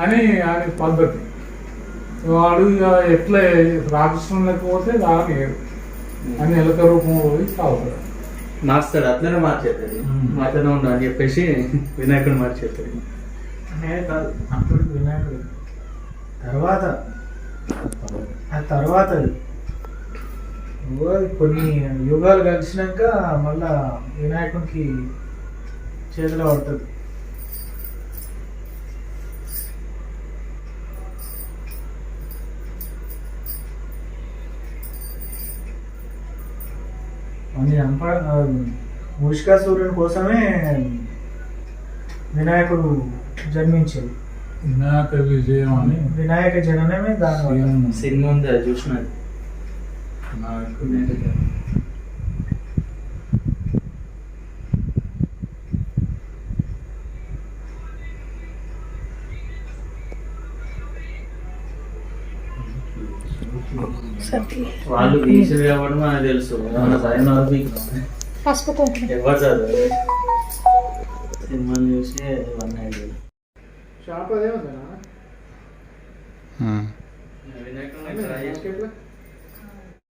అని ఆయన పద్ధతి. వాడు ఇక ఎట్లా రాక్షసం లేకపోతే రానియడు అని ఎలక రూపంలో పోయి తాగుతాడు. మార్స్తాడు అట్లనే మార్చేస్తుంది మ్మ్. అట్లనే ఉండు అని చెప్పేసి వినాయకుడు కాదు అప్పుడు వినాయకుడు. తర్వాత ఆ తర్వాత కొన్ని యుగాలు కలిసినాక మళ్ళా వినాయకునికి చేతిలో పడుతుంది అని చంప మూషికాసూర్యుని కోసమే వినాయకుడు జన్మించేది వినాయక విజయం అని వినాయక జననమే దాని సినిమా ఉంది అది చూసినది వినాయకుడు వాళ్ళు తీసిరు కాబట్టి మనకు తెలుసు. మన సరైన వాళ్ళు మీకు పసుపు కుంకుమ. ఎవరు చదువు సినిమాలు చూసి ఇవన్నీ ఐడియాలు షాప్ అదే ఉందా?